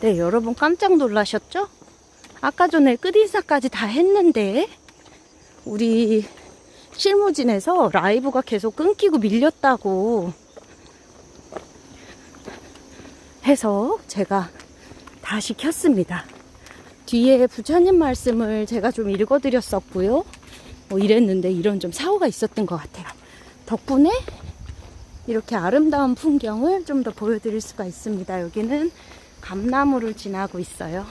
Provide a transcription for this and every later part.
네, 여러분 깜짝 놀라셨죠? 아까 전에 끝인사까지 다 했는데, 우리 실무진에서 라이브가 계속 끊기고 밀렸다고 해서 제가 다시 켰습니다. 뒤에 부처님 말씀을 제가 좀 읽어드렸었고요. 뭐 이랬는데 이런 좀 사고가 있었던 것 같아요. 덕분에 이렇게 아름다운 풍경을 좀 더 보여드릴 수가 있습니다. 여기는 감나무를 지나고 있어요.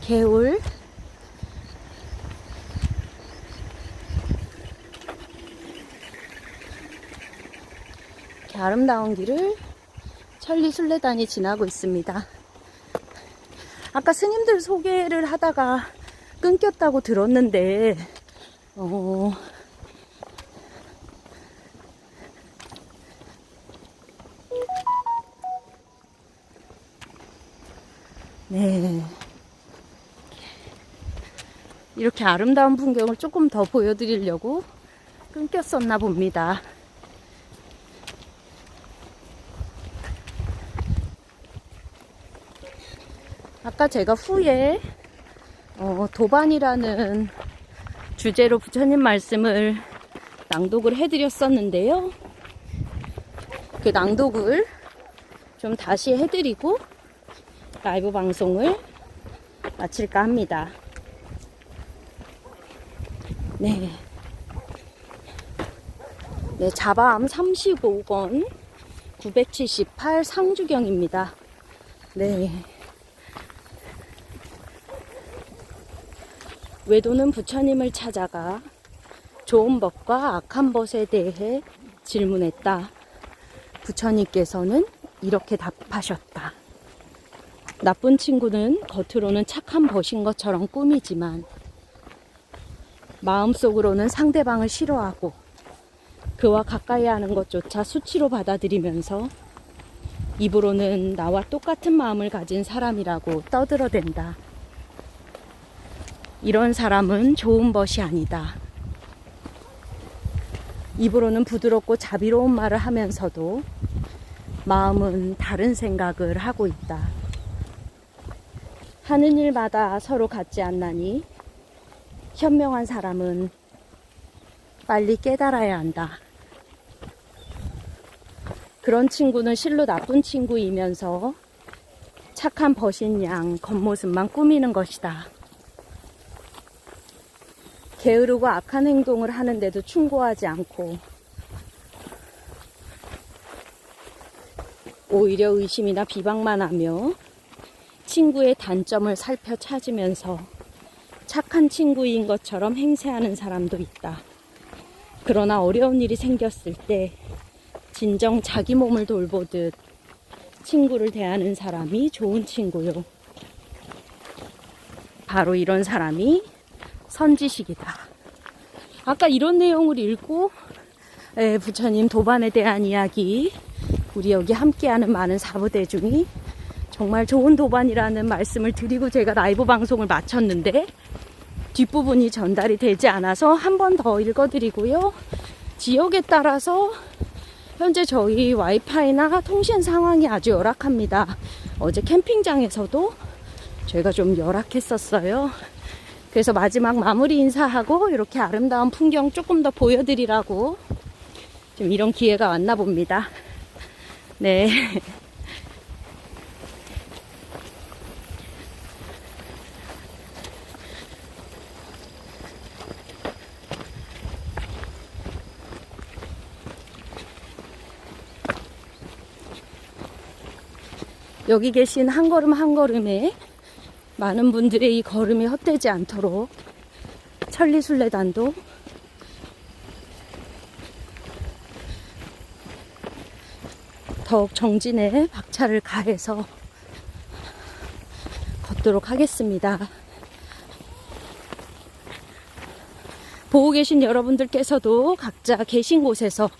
개울 이렇게 아름다운 길을 천리 순례단이 지나고 있습니다. 아까 스님들 소개를 하다가 끊겼다고 들었는데, 어, 네. 이렇게 아름다운 풍경을 조금 더 보여드리려고 끊겼었나 봅니다. 아까 제가 후에 어, 도반이라는 주제로 부처님 말씀을 낭독을 해드렸었는데요. 그 낭독을 좀 다시 해드리고 라이브 방송을 마칠까 합니다. 네. 네, 자바암 35권 978 상주경입니다. 네. 외도는 부처님을 찾아가 좋은 법과 악한 법에 대해 질문했다. 부처님께서는 이렇게 답하셨다. 나쁜 친구는 겉으로는 착한 벗인 것처럼 꾸미지만 마음속으로는 상대방을 싫어하고 그와 가까이 하는 것조차 수치로 받아들이면서 입으로는 나와 똑같은 마음을 가진 사람이라고 떠들어댄다. 이런 사람은 좋은 벗이 아니다. 입으로는 부드럽고 자비로운 말을 하면서도 마음은 다른 생각을 하고 있다. 하는 일마다 서로 같지 않나니 현명한 사람은 빨리 깨달아야 한다. 그런 친구는 실로 나쁜 친구이면서 착한 벗인 양 겉모습만 꾸미는 것이다. 게으르고 악한 행동을 하는데도 충고하지 않고 오히려 의심이나 비방만 하며 친구의 단점을 살펴 찾으면서 착한 친구인 것처럼 행세하는 사람도 있다. 그러나 어려운 일이 생겼을 때 진정 자기 몸을 돌보듯 친구를 대하는 사람이 좋은 친구요. 바로 이런 사람이 선지식이다. 아까 이런 내용을 읽고 에, 부처님 도반에 대한 이야기 우리 여기 함께하는 많은 사부대중이 정말 좋은 도반이라는 말씀을 드리고 제가 라이브 방송을 마쳤는데 뒷부분이 전달이 되지 않아서 한 번 더 읽어드리고요. 지역에 따라서 현재 저희 와이파이나 통신 상황이 아주 열악합니다. 어제 캠핑장에서도 저희가 좀 열악했었어요. 그래서 마지막 마무리 인사하고 이렇게 아름다운 풍경 조금 더 보여드리라고 좀 이런 기회가 왔나 봅니다. 네. 여기 계신 한 걸음 한 걸음에 많은 분들의 이 걸음이 헛되지 않도록 천리순례단도 더욱 정진에 박차를 가해서 걷도록 하겠습니다. 보고 계신 여러분들께서도 각자 계신 곳에서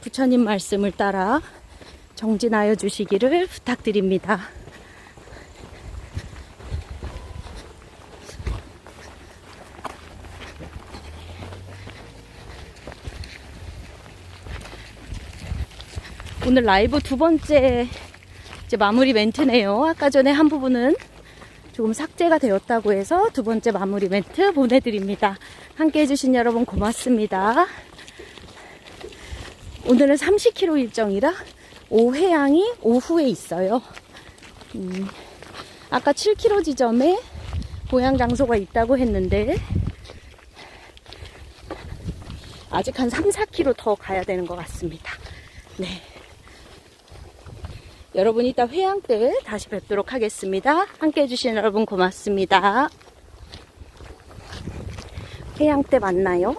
부처님 말씀을 따라 정진하여 주시기를 부탁드립니다. 오늘 라이브 두 번째 이제 마무리 멘트네요. 아까 전에 한 부분은 조금 삭제가 되었다고 해서 두 번째 마무리 멘트 보내드립니다. 함께 해주신 여러분 고맙습니다. 오늘은 30km 일정이라 오해양이 오후에 있어요. 음, 아까 7km 지점에 고향 장소가 있다고 했는데 아직 한 3, 4km 더 가야 되는 것 같습니다. 네. 여러분 이따 회양 때 다시 뵙도록 하겠습니다. 함께 해주신 여러분 고맙습니다. 회양 때 만나요.